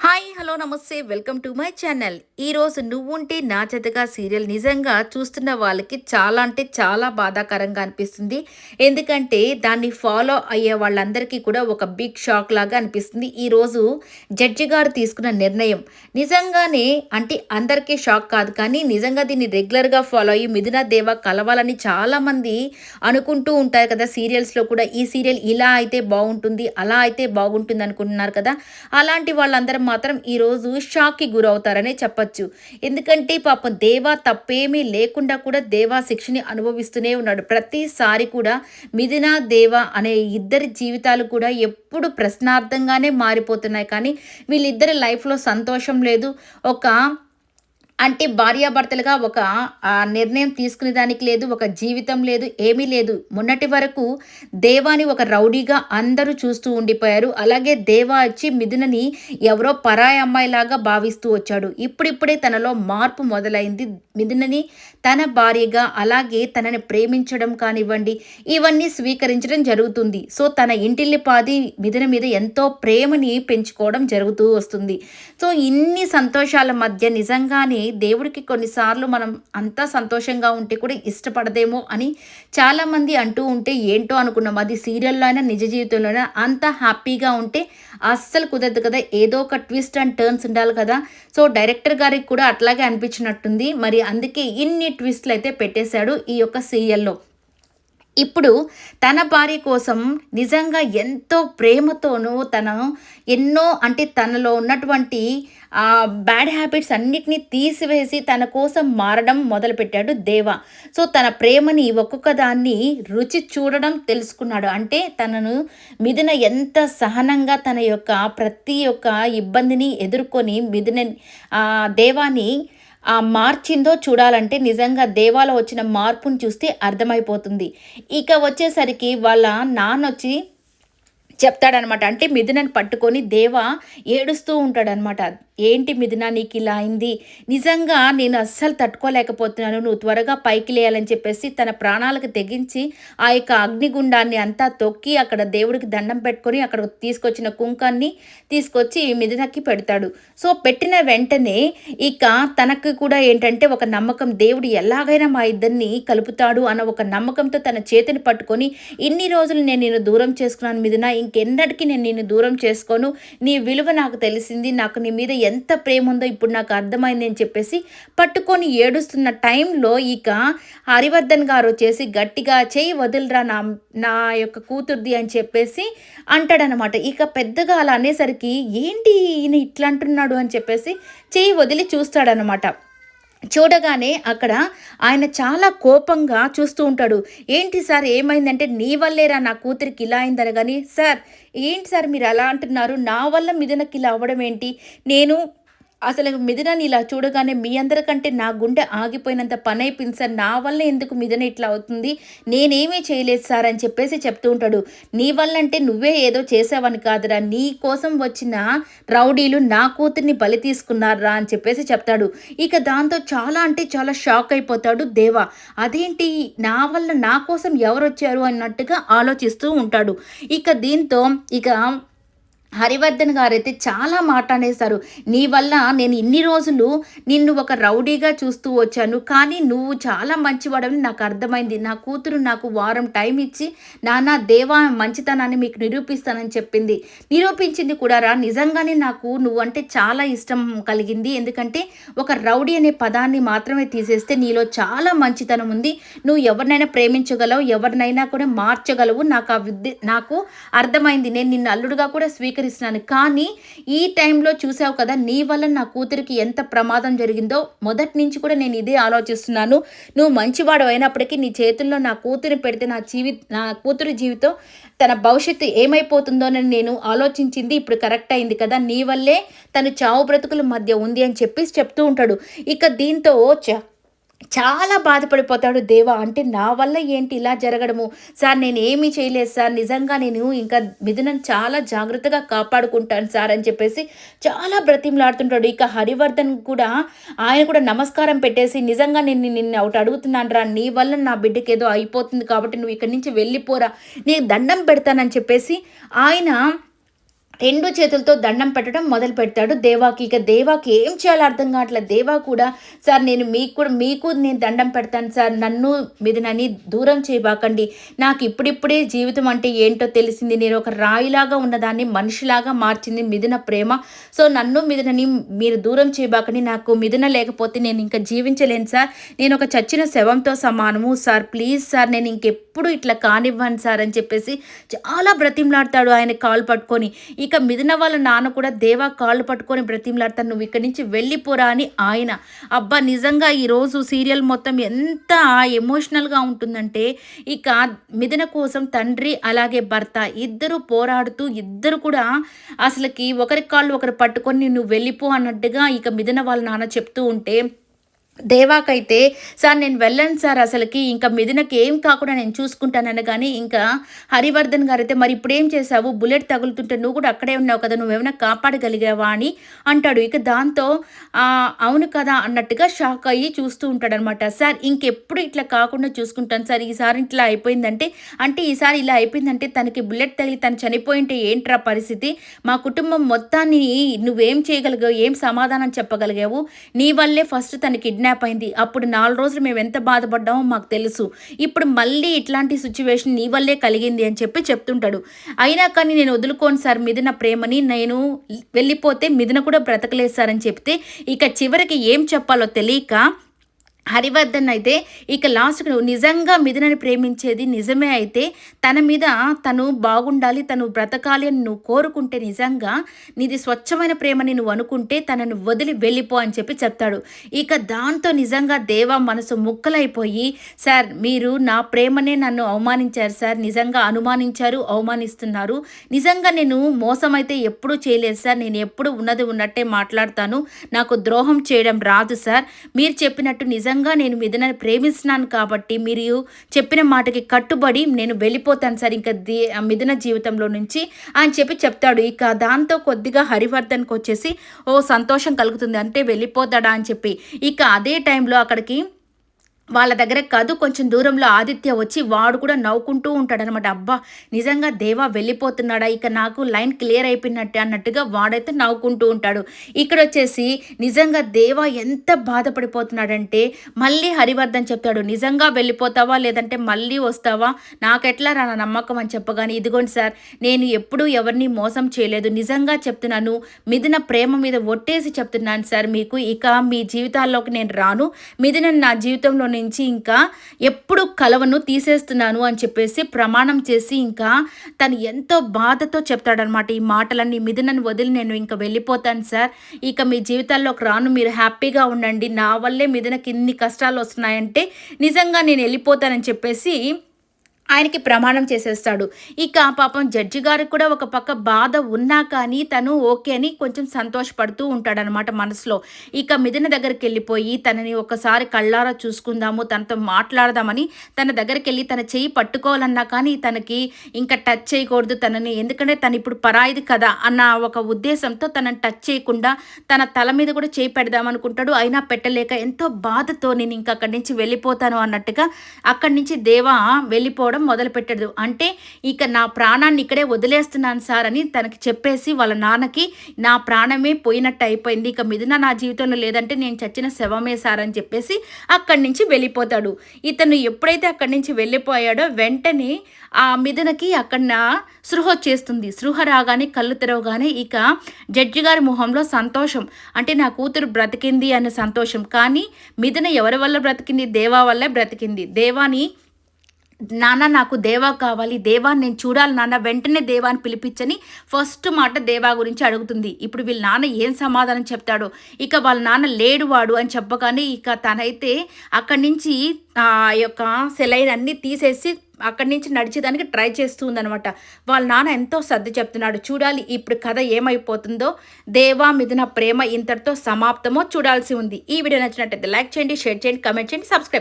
Hi hello నమస్తే welcome to my channel. ఈరోజు నువ్వుంటే నా జతగా సీరియల్ నిజంగా చూస్తున్న వాళ్ళకి చాలా అంటే చాలా బాధాకరంగా అనిపిస్తుంది. ఎందుకంటే దాన్ని ఫాలో అయ్యే వాళ్ళందరికీ కూడా ఒక బిగ్ షాక్ లాగా అనిపిస్తుంది. ఈరోజు జడ్జి గారు తీసుకున్న నిర్ణయం. నిజంగానే అంటే అందరికీ షాక్ కాదు కానీ నిజంగా దీన్ని రెగ్యులర్గా ఫాలో అయ్యి మిథునా దేవ కలవాలని చాలామంది అనుకుంటూ ఉంటారు కదా సీరియల్స్లో కూడా. ఈ సీరియల్ ఇలా అయితే బాగుంటుంది అలా అయితే బాగుంటుంది అనుకుంటున్నారు కదా. అలాంటి వాళ్ళందరం మాత్రం ఈరోజు షాక్కి గురవుతారనే చెప్పచ్చు. ఎందుకంటే పాపం దేవా తప్పేమీ లేకుండా కూడా దేవా శిక్షని అనుభవిస్తూనే ఉన్నాడు. ప్రతిసారి కూడా మిథునా దేవా అనే ఇద్దరి జీవితాలు కూడా ఎప్పుడు ప్రశ్నార్థంగానే మారిపోతున్నాయి. కానీ వీళ్ళిద్దరి లైఫ్లో సంతోషం లేదు. ఒక అంటే భార్యాభర్తలుగా ఒక నిర్ణయం తీసుకునే దానికి లేదు ఒక జీవితం లేదు ఏమీ లేదు. మొన్నటి వరకు దేవాని ఒక రౌడీగా అందరూ చూస్తూ ఉండిపోయారు. అలాగే దేవా వచ్చి మిథునని ఎవరో పరాయి అమ్మాయిలాగా భావిస్తూ వచ్చాడు. ఇప్పుడిప్పుడే తనలో మార్పు మొదలైంది. మిథునని తన భార్యగా అలాగే తనని ప్రేమించడం కానివ్వండి ఇవన్నీ స్వీకరించడం జరుగుతుంది. సో తన ఇంటిల్లి పాది మిథున మీద ఎంతో ప్రేమని పెంచుకోవడం జరుగుతూ వస్తుంది. సో ఇన్ని సంతోషాల మధ్య నిజంగానే దేవుడికి కొన్నిసార్లు మనం అంతా సంతోషంగా ఉంటే కూడా ఇష్టపడదేమో అని చాలామంది అంటూ ఉంటే ఏంటో అనుకున్నాం. అది సీరియల్లో అయినా నిజ జీవితంలో అయినా అంత హ్యాపీగా ఉంటే అస్సలు కుదరదు కదా. ఏదో ఒక ట్విస్ట్ అండ్ టర్న్స్ ఉండాలి కదా. సో డైరెక్టర్ గారికి కూడా అట్లాగే అనిపించినట్టుంది. మరి అందుకే ఇన్ని ట్విస్ట్లు అయితే పెట్టేశాడు ఈ యొక్క సీరియల్లో. ఇప్పుడు తన భార్య కోసం నిజంగా ఎంతో ప్రేమతోనూ తను ఎన్నో అంటే తనలో ఉన్నటువంటి బ్యాడ్ హ్యాబిట్స్ అన్నిటినీ తీసివేసి తన కోసం మారడం మొదలుపెట్టాడు దేవ. సో తన ప్రేమని ఒక్కొక్క దాన్ని రుచి చూడడం తెలుసుకున్నాడు. అంటే తనను మిథున ఎంత సహనంగా తన యొక్క ప్రతి ఒక్క ఇబ్బందిని ఎదుర్కొని మిథున దేవాని మార్చిందో చూడాలంటే నిజంగా దేవాలో వచ్చిన మార్పును చూస్తే అర్థమైపోతుంది. ఇక వచ్చేసరికి వాళ్ళ నాన్నొచ్చి చెప్తాడనమాట. అంటే మిథునని పట్టుకొని దేవ ఏడుస్తూ ఉంటాడనమాట. ఏంటి మిథున నీకు ఇలా అయింది? నిజంగా నేను అస్సలు తట్టుకోలేకపోతున్నాను. నువ్వు త్వరగా పైకి లేయాలని చెప్పేసి తన ప్రాణాలకు తెగించి ఆ యొక్క అగ్నిగుండాన్ని అంతా తొక్కి అక్కడ దేవుడికి దండం పెట్టుకొని అక్కడ తీసుకొచ్చిన కుంకాన్ని తీసుకొచ్చి మిథునకి పెడతాడు. సో పెట్టిన వెంటనే ఇక తనకు కూడా ఏంటంటే ఒక నమ్మకం దేవుడు ఎలాగైనా మా ఇద్దరిని కలుపుతాడు అన్న ఒక నమ్మకంతో తన చేతిని పట్టుకొని ఇన్ని రోజులు నేను నేను దూరం చేసుకున్నాను మిథున ఇంకెన్నటికీ నేను నిన్ను దూరం చేసుకోను. నీ విలువ నాకు తెలిసింది. నాకు నీ మీద ఎంత ప్రేమ ఉందో ఇప్పుడు నాకు అర్థమైంది అని చెప్పేసి పట్టుకొని ఏడుస్తున్న టైంలో ఇక హరివర్ధన్ గారు వచ్చేసి గట్టిగా చేయి వదిలిరా నా నా యొక్క కూతుర్ది అని చెప్పేసి అంటాడనమాట ఇక పెద్దగా అలా అనేసరికి ఏంటి ఈయన ఇట్లా అంటున్నాడు అని చెప్పేసి చేయి వదిలి చూస్తాడనమాట చూడగానే అక్కడ ఆయన చాలా కోపంగా చూస్తూ ఉంటాడు. ఏంటి సార్ ఏమైందంటే నీ వల్లేరా నా కూతురికి ఇలా అయిందని కానీ సార్ ఏంటి సార్ మీరు అలా అంటున్నారు? నా వల్ల మిథునకి ఇలా అవ్వడం ఏంటి? నేను అసలు మిథునని ఇలా చూడగానే మీ అందరికంటే నా గుండె ఆగిపోయినంత పని అయిపోయింది సార్. నా వల్ల ఎందుకు మిథున ఇట్లా అవుతుంది? నేనేమీ చేయలేదు సార్ అని చెప్పేసి చెప్తూ ఉంటాడు. నీ వల్ల అంటే నువ్వే ఏదో చేసావని కాదురా. నీ కోసం వచ్చిన రౌడీలు నా కూతుర్ని బలి తీసుకున్నారా అని చెప్పేసి చెప్తాడు. ఇక దాంతో చాలా అంటే చాలా షాక్ అయిపోతాడు దేవా. అదేంటి? నా వల్ల నా కోసం ఎవరు వచ్చారు అన్నట్టుగా ఆలోచిస్తూ ఉంటాడు. ఇక దీంతో ఇక హరివర్ధన్ గారైతే చాలా చాలా మాట్లాడేశారు. నీ వల్ల నేను ఇన్ని రోజులు నిన్ను ఒక రౌడీగా చూస్తూ వచ్చాను. కానీ నువ్వు చాలా మంచివాడని నాకు అర్థమైంది. నా కూతురు నాకు వారం టైం ఇచ్చి నానా దేవా మంచితనాన్ని మీకు నిరూపిస్తానని చెప్పింది. నిరూపించింది కూడా రా. నిజంగానే నాకు నువ్వు అంటే చాలా ఇష్టం కలిగింది. ఎందుకంటే ఒక రౌడీ అనే పదాన్ని మాత్రమే తీసేస్తే నీలో చాలా మంచితనం ఉంది. నువ్వు ఎవరినైనా ప్రేమించగలవు ఎవరినైనా కూడా మార్చగలవు. నాకు ఆ విద్య నాకు అర్థమైంది. నేను నిన్ను అల్లుడుగా కూడా స్వీకరి స్వీకరిస్తున్నాను. కానీ ఈ టైంలో చూసావు కదా నీ వల్ల నా కూతురికి ఎంత ప్రమాదం జరిగిందో మొదటి నుంచి కూడా నేను ఇదే ఆలోచిస్తున్నాను. నువ్వు మంచివాడు అయినప్పటికీ నీ చేతుల్లో నా కూతురిని పెడితే నా జీవి నా కూతురి జీవితం తన భవిష్యత్తు ఏమైపోతుందోనని నేను ఆలోచించింది. ఇప్పుడు కరెక్ట్ అయింది కదా నీ వల్లే తను చావు బ్రతుకుల మధ్య ఉంది అని చెప్పేసి చెప్తూ ఉంటాడు. ఇక దీంతో చాలా బాధపడిపోతాడు. దేవా అంటే నా వల్ల ఏంటి ఇలా జరగడము? సార్ నేను ఏమీ చేయలేదు సార్. నిజంగా నేను ఇంకా మిథునను చాలా జాగ్రత్తగా కాపాడుకుంటాను సార్ అని చెప్పేసి చాలా బ్రతిమలాడుతుంటాడు. ఇక హరివర్ధన్ కూడా ఆయన కూడా నమస్కారం పెట్టేసి నిజంగా నేను నిన్ను ఒకటి అడుగుతున్నాను రా. నీ వల్ల నా బిడ్డకి ఏదో అయిపోతుంది కాబట్టి నువ్వు ఇక్కడి నుంచి వెళ్ళిపోరా. నీకు దండం పెడతానని చెప్పేసి ఆయన రెండు చేతులతో దండం పెట్టడం మొదలు పెడతాడు. దేవాకి ఇక దేవాకి ఏం చేయాలో అర్థం కావట్లేదు. దేవా కూడా సార్ నేను మీకు కూడా మీకు నేను దండం పెడతాను సార్. నన్ను మిథునని దూరం చేయబాకండి. నాకు ఇప్పుడిప్పుడే జీవితం అంటే ఏంటో తెలిసింది. నేను ఒక రాయిలాగా ఉన్నదాన్ని మనిషిలాగా మార్చింది మిథున ప్రేమ. సో నన్ను మిథునని మీరు దూరం చేయబాకండి. నాకు మిథున లేకపోతే నేను ఇంకా జీవించలేను సార్. నేను ఒక చచ్చిన శవంతో సమానము సార్. ప్లీజ్ సార్ నేను ఇంకెప్పుడు ఇట్లా కానివ్వను సార్ అని చెప్పేసి చాలా బ్రతిమలాడతాడు ఆయన కాలు పట్టుకొని. ఇక మిదిన వాళ్ళ నాన్న కూడా దేవా కాళ్ళు పట్టుకొని బ్రతిమలాడతాను నువ్వు ఇక్కడి నుంచి వెళ్ళిపోరా అని ఆయన. అబ్బా నిజంగా ఈరోజు సీరియల్ మొత్తం ఎంత ఎమోషనల్గా ఉంటుందంటే ఇక మిథున కోసం తండ్రి అలాగే భర్త ఇద్దరు పోరాడుతూ ఇద్దరు కూడా అసలుకి ఒకరి కాళ్ళు ఒకరు పట్టుకొని నువ్వు వెళ్ళిపో అన్నట్టుగా ఇక మిథున వాళ్ళ నాన్న చెప్తూ ఉంటే దేవాకైతే సార్ నేను వెళ్ళను సార్ అసలుకి. ఇంకా మిథునకి ఏం కాకుండా నేను చూసుకుంటానని కానీ ఇంకా హరివర్ధన్ గారు అయితే మరి ఇప్పుడు ఏం చేసావు బుల్లెట్ తగులుతుంటే నువ్వు కూడా అక్కడే ఉన్నావు కదా. నువ్వేమైనా కాపాడగలిగావా? అని అంటాడు. ఇక దాంతో అవును కదా అన్నట్టుగా షాక్ అయ్యి చూస్తూ ఉంటాడనమాట. సార్ ఇంకెప్పుడు ఇట్లా కాకుండా చూసుకుంటాను సార్. ఈసారి ఇట్లా అయిపోయిందంటే అంటే ఈసారి ఇలా అయిపోయిందంటే తనకి బుల్లెట్ తగిలి తను చనిపోయింటే ఏంట్రా పరిస్థితి? మా కుటుంబం మొత్తాన్ని నువ్వేం చేయగలిగావు? ఏం సమాధానం చెప్పగలిగావు? నీ వల్లే ఫస్ట్ తన కిడ్నాప్ కిడ్నాప్ అయింది. అప్పుడు నాలుగు రోజులు మేము ఎంత బాధపడ్డామో మాకు తెలుసు. ఇప్పుడు మళ్ళీ ఇట్లాంటి సిచ్యువేషన్ నీ వల్లే కలిగింది అని చెప్పి చెప్తుంటాడు. అయినా కానీ నేను వదులుకోను సార్. మిథున ప్రేమని నేను వెళ్ళిపోతే మిథున కూడా బ్రతకలేదు సార్ అని చెప్తే ఇక చివరికి ఏం చెప్పాలో తెలియక హరివర్ధన్ అయితే ఇక లాస్ట్కి నిజంగా మిథునని ప్రేమించేది నిజమే అయితే తన మీద తను బాగుండాలి తను బ్రతకాలి అని నువ్వు కోరుకుంటే నిజంగా నీది స్వచ్ఛమైన ప్రేమని నువ్వు అనుకుంటే తనను వదిలి వెళ్ళిపో అని చెప్పి చెప్తాడు. ఇక దాంతో నిజంగా దేవ మనసు ముక్కలైపోయి సార్ మీరు నా ప్రేమనే నన్ను అవమానించారు సార్ నిజంగా అనుమానించారు అవమానిస్తున్నారు. నిజంగా నేను మోసం అయితే ఎప్పుడూ చేయలేదు సార్ నేను ఎప్పుడు ఉన్నది ఉన్నట్టే మాట్లాడతాను. నాకు ద్రోహం చేయడం రాదు సార్. మీరు చెప్పినట్టు నిజంగా నిజంగా నేను మిథునని ప్రేమిస్తున్నాను కాబట్టి మీరు చెప్పిన మాటకి కట్టుబడి నేను వెళ్ళిపోతాను సార్. ఇంకా దీ మిథున జీవితంలో నుంచి అని చెప్పి చెప్తాడు. ఇక దాంతో కొద్దిగా హరివర్ధన్కి వచ్చేసి ఓ సంతోషం కలుగుతుంది అంటే వెళ్ళిపోతాడా? అని చెప్పి. ఇక అదే టైంలో అక్కడికి వాళ్ళ దగ్గర కాదు కొంచెం దూరంలో ఆదిత్య వచ్చి వాడు కూడా నవ్వుకుంటూ ఉంటాడనమాట అబ్బా నిజంగా దేవా వెళ్ళిపోతున్నాడా? ఇక నాకు లైన్ క్లియర్ అయిపోయినట్టే అన్నట్టుగా వాడైతే నవ్వుకుంటూ ఉంటాడు. ఇక్కడ వచ్చేసి నిజంగా దేవా ఎంత బాధపడిపోతున్నాడంటే మళ్ళీ హరివర్ధన్ చెప్తాడు నిజంగా వెళ్ళిపోతావా? లేదంటే మళ్ళీ వస్తావా? నాకెట్లా రా నమ్మకం అని చెప్పగానే ఇదిగోండి సార్ నేను ఎప్పుడూ ఎవరిని మోసం చేయలేదు. నిజంగా చెప్తున్నాను మిథున ప్రేమ మీద ఒట్టేసి చెప్తున్నాను సార్ మీకు. ఇక మీ జీవితాల్లోకి నేను రాను. మిథున నా జీవితంలో నుంచి ఇంకా ఎప్పుడు కలవను తీసేస్తున్నాను అని చెప్పేసి ప్రమాణం చేసి ఇంకా తను ఎంతో బాధతో చెప్తాడనమాట ఈ మాటలన్నీ మిథునని వదిలి నేను ఇంకా వెళ్ళిపోతాను సార్. ఇక మీ జీవితాల్లోకి రాను మీరు హ్యాపీగా ఉండండి. నా వల్లే మిథునకి ఇన్ని కష్టాలు వస్తున్నాయంటే నిజంగా నేను వెళ్ళిపోతానని చెప్పేసి ఆయనకి ప్రమాణం చేసేస్తాడు. ఇక పాపం జడ్జి గారికి కూడా ఒక పక్క బాధ ఉన్నా కానీ తను ఓకే అని కొంచెం సంతోషపడుతూ ఉంటాడనమాట మనసులో. ఇక మిదిన దగ్గరికి వెళ్ళిపోయి తనని ఒకసారి కళ్ళారా చూసుకుందాము తనతో మాట్లాడదామని తన దగ్గరికి వెళ్ళి తన చెయ్యి పట్టుకోవాలన్నా కానీ తనకి ఇంకా టచ్ చేయకూడదు తనని. ఎందుకంటే తను ఇప్పుడు పరాయిది కదా అన్న ఒక ఉద్దేశంతో తనని టచ్ చేయకుండా తన తల మీద కూడా చేయి పెడదామనుకుంటాడు. అయినా పెట్టలేక ఎంతో బాధతో నేను ఇంకా అక్కడి నుంచి వెళ్ళిపోతాను అన్నట్టుగా అక్కడి నుంచి దేవా వెళ్ళిపోవడం చెప్పడం మొదలుపెట్టాడు అంటే ఇక నా ప్రాణాన్ని ఇక్కడే వదిలేస్తున్నాను సార్ అని తనకి చెప్పేసి వాళ్ళ నాన్నకి నా ప్రాణమే పోయినట్టు అయిపోయింది. ఇక మిథున నా జీవితంలో లేదంటే నేను చచ్చిన శవమే సార్ అని చెప్పేసి అక్కడి నుంచి వెళ్ళిపోతాడు. ఇతను ఎప్పుడైతే అక్కడి నుంచి వెళ్ళిపోయాడో వెంటనే ఆ మిథునకి అక్కడ సృహ వచ్చేస్తుంది. సృహ రాగానే కళ్ళు తెరవగానే ఇక జడ్జి గారి మొహంలో సంతోషం. అంటే నా కూతురు బ్రతికింది అనే సంతోషం. కానీ మిథున ఎవరి వల్ల బ్రతికింది? దేవా వల్ల బ్రతికింది. దేవాని నాన్న నాకు దేవా కావాలి దేవా నేను చూడాలి నాన్న వెంటనే దేవాని పిలిపించని ఫస్ట్ మాట దేవా గురించి అడుగుతుంది. ఇప్పుడు వీళ్ళ నాన్న ఏం సమాధానం చెప్తాడో? ఇక వాళ్ళ నాన్న లేడు వాడు అని చెప్పగానే ఇక తనైతే అక్కడి నుంచి ఆ యొక్క సెలైన్ అన్నీ తీసేసి అక్కడి నుంచి నడిచేదానికి ట్రై చేస్తుందనమాట వాళ్ళ నాన్న ఎంతో సర్ది చెప్తున్నాడు. చూడాలి ఇప్పుడు కథ ఏమైపోతుందో. దేవా మిథున ప్రేమ ఇంతటితో సమాప్తమో చూడాల్సి ఉంది. ఈ వీడియో నచ్చినట్టయితే లైక్ చేయండి షేర్ చేయండి కమెంట్ చేయండి సబ్స్క్రైబ్